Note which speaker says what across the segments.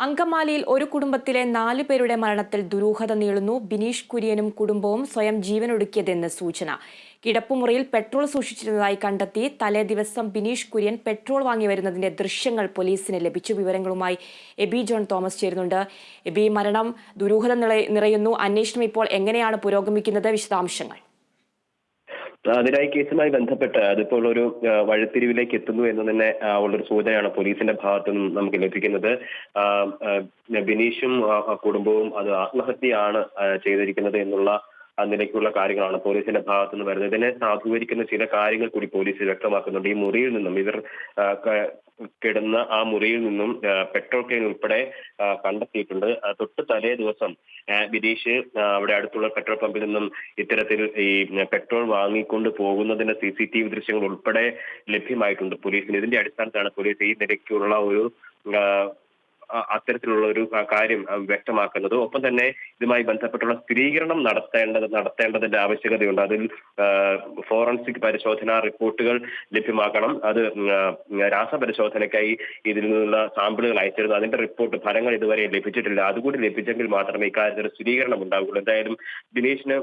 Speaker 1: അങ്കമാലിയിൽ ഒരു കുടുംബത്തിലെ നാലു പേരുടെ മരണത്തിൽ ദുരൂഹത നീളുന്നു ബിനീഷ് കുര്യനും കുടുംബവും സ്വയം ജീവനൊടുക്കിയതെന്ന് സൂചന. കിടപ്പുമുറിയിൽ പെട്രോൾ സൂക്ഷിച്ചിരുന്നതായി കണ്ടെത്തി. തലേ ദിവസം ബിനീഷ് കുര്യൻ പെട്രോൾ വാങ്ങി വരുന്നതിന്റെ ദൃശ്യങ്ങൾ പോലീസിന് ലഭിച്ചു. വിവരങ്ങളുമായി എബി ജോൺ തോമസ് ചേരുന്നുണ്ട്. എബി മരണം ദുരൂഹത നിറ- നിറയുന്നു. അന്വേഷണം ഇപ്പോൾ എങ്ങനെയാണ് പുരോഗമിക്കുന്നത്? വിശദാംശങ്ങൾ.
Speaker 2: അതിനായി കേസുമായി ബന്ധപ്പെട്ട് അതിപ്പോൾ ഒരു വഴിത്തിരിവിലേക്ക് എത്തുന്നു എന്ന് തന്നെ ഉള്ളൊരു സൂചനയാണ് പോലീസിന്റെ ഭാഗത്തു നിന്നും നമുക്ക് ലഭിക്കുന്നത്. ബിനീഷും കുടുംബവും അത് ആത്മഹത്യയാണ് ചെയ്തിരിക്കുന്നത് എന്നുള്ള നിലയ്ക്കുള്ള കാര്യങ്ങളാണ് പോലീസിന്റെ ഭാഗത്തു നിന്ന് വരുന്നത്. ഇതിനെ സാധൂകരിക്കുന്ന ചില കാര്യങ്ങൾ കൂടി പോലീസ് വ്യക്തമാക്കുന്നുണ്ട്. ഈ മുറിയിൽ നിന്നും ഇവർ കിടന്ന ആ മുറിയിൽ നിന്നും പെട്രോൾ കെയിൻ ഉൾപ്പെടെ കണ്ടെത്തിയിട്ടുണ്ട്. തൊട്ട് തലേ ദിവസം വിദേശ് അവിടെ അടുത്തുള്ള പെട്രോൾ പമ്പിൽ നിന്നും ഇത്തരത്തിൽ ഈ പെട്രോൾ വാങ്ങിക്കൊണ്ട് പോകുന്നതിന്റെ സി സി ടി വി ദൃശ്യങ്ങൾ ഉൾപ്പെടെ ലഭ്യമായിട്ടുണ്ട് പോലീസിന്. ഇതിന്റെ അടിസ്ഥാനത്താണ് പോലീസ് ഈ നിലയ്ക്കുള്ള ഒരു അത്തരത്തിലുള്ള ഒരു കാര്യം വ്യക്തമാക്കുന്നത്. ഒപ്പം തന്നെ ഇതുമായി ബന്ധപ്പെട്ടുള്ള സ്ഥിരീകരണം നടത്തേണ്ടത് നടത്തേണ്ടതിന്റെ ആവശ്യകതയുണ്ട്. അതിൽ ഫോറൻസിക് പരിശോധന റിപ്പോർട്ടുകൾ ലഭ്യമാക്കണം. അത് രാസപരിശോധനയ്ക്കായി ഇതിൽ നിന്നുള്ള സാമ്പിളുകൾ അയച്ചിരുന്നു. അതിന്റെ റിപ്പോർട്ട് ഫലങ്ങൾ ഇതുവരെ ലഭിച്ചിട്ടില്ല. അതുകൂടി ലഭിച്ചെങ്കിൽ മാത്രമേ ഇക്കാര്യത്തിൽ സ്ഥിരീകരണം ഉണ്ടാവുകയുള്ളൂ. എന്തായാലും ദിനേശിന്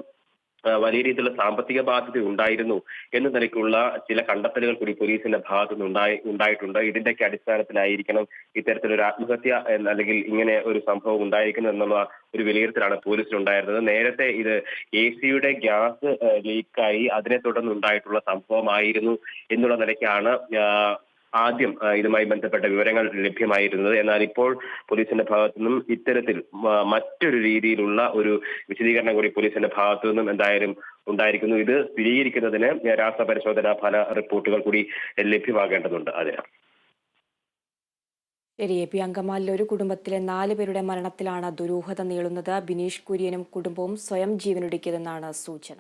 Speaker 2: വലിയ രീതിയിലുള്ള സാമ്പത്തിക ബാധ്യത ഉണ്ടായിരുന്നു എന്ന നിലയ്ക്കുള്ള ചില കണ്ടെത്തലുകൾ കൂടി പോലീസിന്റെ ഭാഗത്തു നിന്ന് ഉണ്ടായി ഉണ്ടായിട്ടുണ്ട്. ഇതിന്റെയൊക്കെ അടിസ്ഥാനത്തിലായിരിക്കണം ഇത്തരത്തിലൊരു ആത്മഹത്യ അല്ലെങ്കിൽ ഇങ്ങനെ ഒരു സംഭവം ഉണ്ടായിരിക്കുന്നു എന്നുള്ള ഒരു വിലയിരുത്തലാണ് പോലീസിനുണ്ടായിരുന്നത് നേരത്തെ ഇത് എ സിയുടെ ഗ്യാസ് ലീക്കായി അതിനെ തുടർന്ന് ഉണ്ടായിട്ടുള്ള സംഭവമായിരുന്നു എന്നുള്ള നിലയ്ക്കാണ് ആദ്യം ഇതുമായി ബന്ധപ്പെട്ട വിവരങ്ങൾ ലഭ്യമായിരുന്നത്. എന്നാൽ ഇപ്പോൾ പോലീസിന്റെ ഭാഗത്തു നിന്നും ഇത്തരത്തിൽ മറ്റൊരു രീതിയിലുള്ള ഒരു വിശദീകരണം കൂടി പോലീസിന്റെ ഭാഗത്തു നിന്നും എന്തായാലും ഉണ്ടായിരിക്കുന്നു. ഇത് സ്ഥിരീകരിക്കുന്നതിന് രാസപരിശോധന ഫല റിപ്പോർട്ടുകൾ കൂടി ലഭ്യമാകേണ്ടതുണ്ട്. അതെ.
Speaker 1: ശരി എ പി അങ്കമാലിലെ ഒരു കുടുംബത്തിലെ നാല് പേരുടെ മരണത്തിലാണ് ദുരൂഹത നീളുന്നത് ബിനീഷ് കുര്യനും കുടുംബവും സ്വയം ജീവനൊടുക്കിയതെന്നാണ് സൂചന.